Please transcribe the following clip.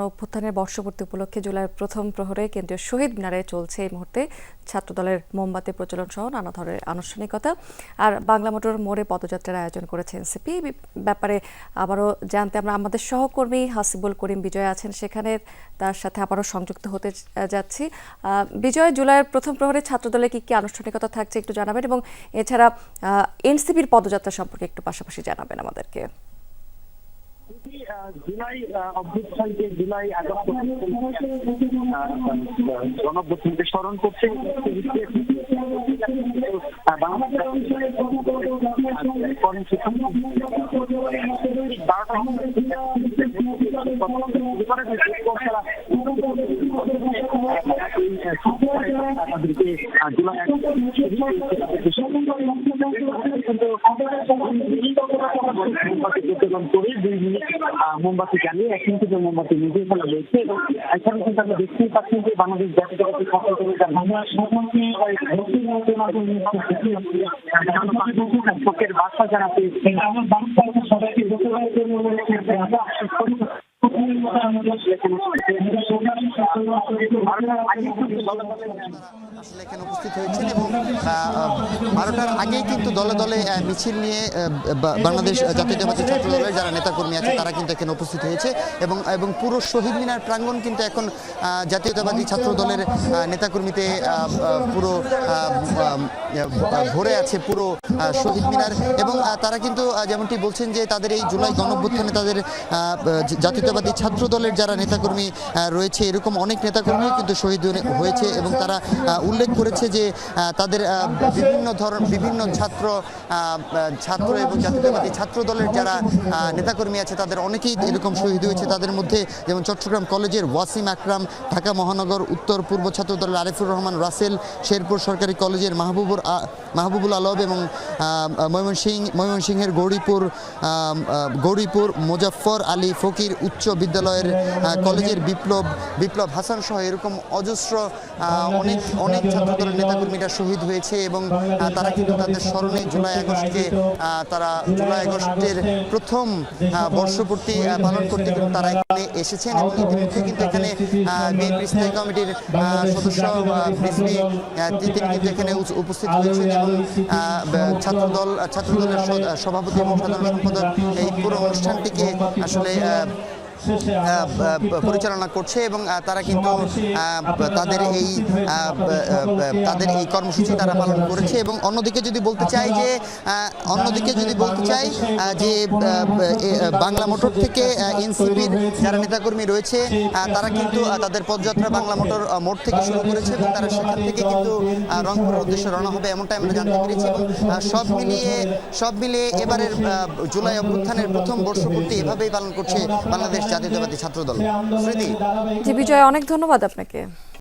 অভ্যুত্থানের বর্ষপূর্তি উপলক্ষে জুলাইয়ের প্রথম প্রহরে কেন্দ্রীয় শহীদ মিনারে চলছে এই মুহূর্তে ছাত্রদলের মোমবাতি প্রচলন সহ নানা ধরনের আনুষ্ঠানিকতা। আর বাংলা মোটর মোড়ে পদযাত্রার আয়োজন করেছে এনসিপি। ব্যাপারে আবারও জানতে আমরা আমাদের সহকর্মী হাসিবুল করিম বিজয় আছেন সেখানে। তার সাথে আবারও সংযুক্ত হতে যাচ্ছি। বিজয়, জুলাইয়ের প্রথম প্রহরে ছাত্রদলে কি কি আনুষ্ঠানিকতা থাকছে একটু জানাবেন এবং এছাড়া এনসিপির পদযাত্রা সম্পর্কে একটু পাশাপাশি জানাবেন আমাদেরকে। জুলাই অভ্যুত্থানকে জুলাই আগস্ট গণঅভ্যুত্থানকে স্মরণ করছে তাদেরকে জুলাই মোমবাতি প্রজ্বলন করে দুই মিনিট মোমবাতি জ্বালিয়ে এখন থেকে মোমবাতি নিভে ফেলা হয়েছে এবং এখানে কিন্তু আমরা দেখতেই পাচ্ছি যে বাংলাদেশ জাতীয়তাবাদী ছাত্র দলের শোকের বার্তা জানাতে সবাইকে আসলে এখানে উপস্থিত হয়েছেন এবং বারোটার আগেই কিন্তু দলে দলে মিছিল নিয়ে বাংলাদেশ যারা নেতাকর্মী আছে তারা কিন্তু এখানে উপস্থিত হয়েছে এবং এবং পুরো শহীদ মিনার প্রাঙ্গণ কিন্তু এখন জাতীয়তাবাদী ছাত্র দলের নেতাকর্মীতে পুরো ভরে আছে পুরো শহীদ মিনার এবং তারা কিন্তু যেমনটি বলছেন যে তাদের এই জুলাই গণঅভ্যুত্থানে তাদের জাতীয়তাবাদী ছাত্র দলের যারা নেতাকর্মী আহ, রয়েছে, এরকম অনেক নেতাকর্মী কিন্তু শহীদ হয়ে- হয়েছে এবং তারা উল্লেখ করেছে যে তাদের বিভিন্ন ধরন বিভিন্ন ছাত্র ছাত্র এবং জাতীয়তাবাদী ছাত্র দলের যারা নেতাকর্মী আছে, তাদের অনেকেই এরকম শহীদ হয়েছে। তাদের মধ্যে যেমন চট্টগ্রাম কলেজের ওয়াসিম আকরাম, ঢাকা মহানগর উত্তর পূর্ব ছাত্র দলের আরিফুর রহমান রাসেল, শেরপুর সরকারি কলেজের মাহবুবুর মাহবুবুল আলম এবং ময়মনসিং ময়মনসিংহের গৌরীপুর গৌরীপুর মুজাফফর আলী ফকির উচ্চ বিদ্যালয়ের কলেজের বিপ্লব বিপ্লব হাসান সহ এরকম অজস্র অনেক অনেক ছাত্রদলের নেতাকর্মীরা শহীদ হয়েছে এবং তারা কিন্তু তাদের স্মরণে জুলাই আগস্টকে তারা জুলাই আগস্টের প্রথম বর্ষপূর্তি পালন করতে কিন্তু তারা এখানে এসেছেন এবং ইতিমধ্যে কিন্তু এখানে বিএনপি স্থায়ী কমিটির সদস্য তিনি কিন্তু এখানে উপস্থিত হয়েছেন এবং ছাত্রদল ছাত্রদলের সভাপতি এবং সাধারণ সম্পাদক এই পুরো অনুষ্ঠানটিকে আসলে পরিচালনা করছে এবং তারা কিন্তু তাদের এই তাদের এই কর্মসূচি তারা পালন করেছে এবং অন্যদিকে যদি বলতে চাই যে অন্যদিকে যদি বলতে চাই যে বাংলা মোটর থেকে এনসিপির যারা নেতাকর্মী রয়েছে তারা কিন্তু তাদের পদযাত্রা বাংলা মোটর মোড় থেকে শুরু করেছে এবং তারা সেখান থেকে কিন্তু রংপুরের উদ্দেশ্যে রওনা হবে এমনটাই আমরা জানতে পেরেছি এবং সব মিলিয়ে সব মিলিয়ে এবারের জুলাই অভ্যুত্থানের প্রথম বর্ষপূর্তি এভাবেই পালন করছে বাংলাদেশ জাতীয়তাবাদী ছাত্রদল। স্মৃতি? জি বিজয় অনেক ধন্যবাদ আপনাকে।